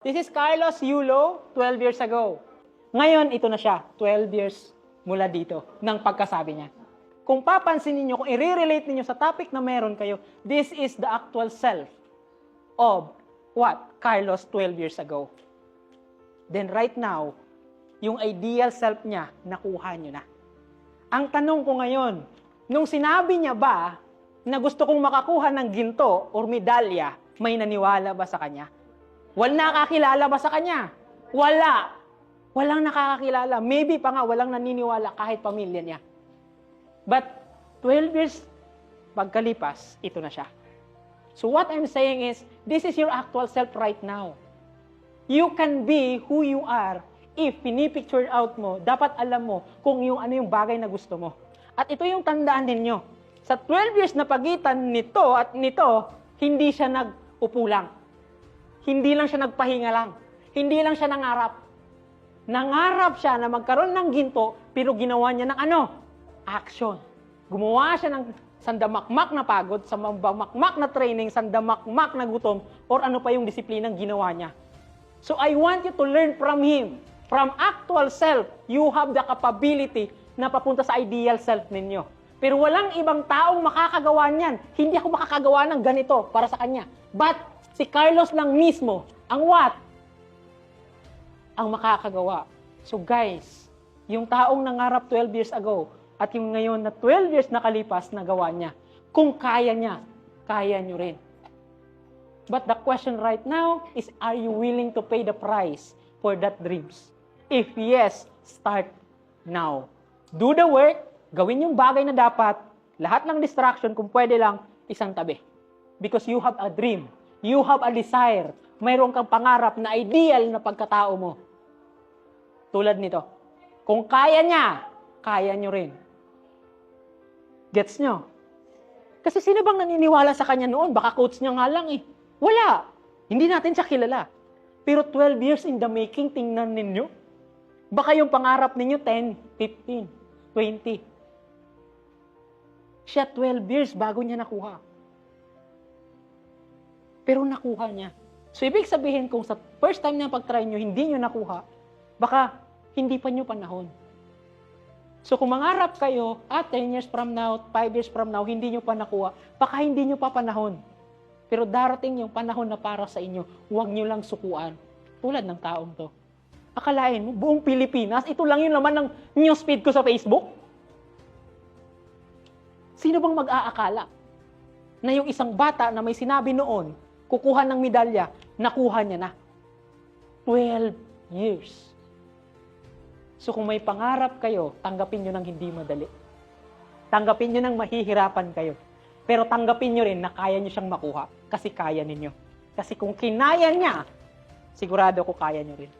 This is Carlos Yulo, 12 years ago. Ngayon, ito na siya, 12 years mula dito, ng pagkasabi niya. Kung papansin niyo kung i-relate niyo sa topic na meron kayo, this is the actual self of what? Carlos 12 years ago. Then right now, yung ideal self niya, nakuha niyo na. Ang tanong ko ngayon, nung sinabi niya ba na gusto kong makakuha ng ginto or medalya, may naniwala ba sa kanya? Walang nakakilala ba sa kanya? Wala. Walang nakakakilala. Maybe pa nga walang naniniwala kahit pamilya niya. But 12 years pagkalipas, ito na siya. So what I'm saying is, this is your actual self right now. You can be who you are if pinipicture out mo, dapat alam mo kung yung ano yung bagay na gusto mo. At ito yung tandaan ninyo. Sa 12 years na pagitan nito at nito, hindi siya nag-upo lang. Hindi lang siya nagpahinga lang. Hindi lang siya nangarap. Nangarap siya na magkaroon ng ginto, pero ginawa niya ng ano? Action. Gumawa siya ng sandamakmak na pagod, sandamakmak na training, sandamakmak na gutom, or ano pa yung disiplinang ginawa niya. So I want you to learn from him. From actual self, you have the capability na papunta sa ideal self ninyo. Pero walang ibang taong makakagawa niyan. Hindi ako makakagawa ng ganito para sa kanya. But si Carlos lang mismo, ang what? Ang makakagawa. So guys, yung taong nangarap 12 years ago at yung ngayon na 12 years nakalipas nagawa niya, kung kaya niya, kaya niyo rin. But the question right now is, are you willing to pay the price for that dreams? If yes, start now. Do the work, gawin yung bagay na dapat, lahat ng distraction, kung pwede lang, isang tabi. Because you have a dream. You have a desire. Mayroon kang pangarap na ideal na pagkatao mo. Tulad nito. Kung kaya niya, kaya nyo rin. Gets nyo? Kasi sino bang naniniwala sa kanya noon? Baka coach niya nga lang eh. Wala. Hindi natin siya kilala. Pero 12 years in the making, tingnan ninyo. Baka yung pangarap ninyo 10, 15, 20. Siya 12 years bago niya nakuha. Pero nakuha niya. So, ibig sabihin kung sa first time na pag-try nyo, hindi nyo nakuha, baka hindi pa nyo panahon. So kung mangarap kayo, at 10 years from now, 5 years from now, hindi nyo pa nakuha, baka hindi nyo pa panahon. Pero darating yung panahon na para sa inyo, huwag nyo lang sukuan. Tulad ng taong to. Akalain mo, buong Pilipinas, ito lang yung laman ng newsfeed ko sa Facebook? Sino bang mag-aakala na yung isang bata na may sinabi noon, kukuha ng medalya, nakuha niya na? 12 years. So kung may pangarap kayo, tanggapin nyo ng hindi madali. Tanggapin nyo ng mahihirapan kayo. Pero tanggapin nyo rin na kaya nyo siyang makuha kasi kaya ninyo. Kasi kung kinaya niya, sigurado ko kaya nyo rin.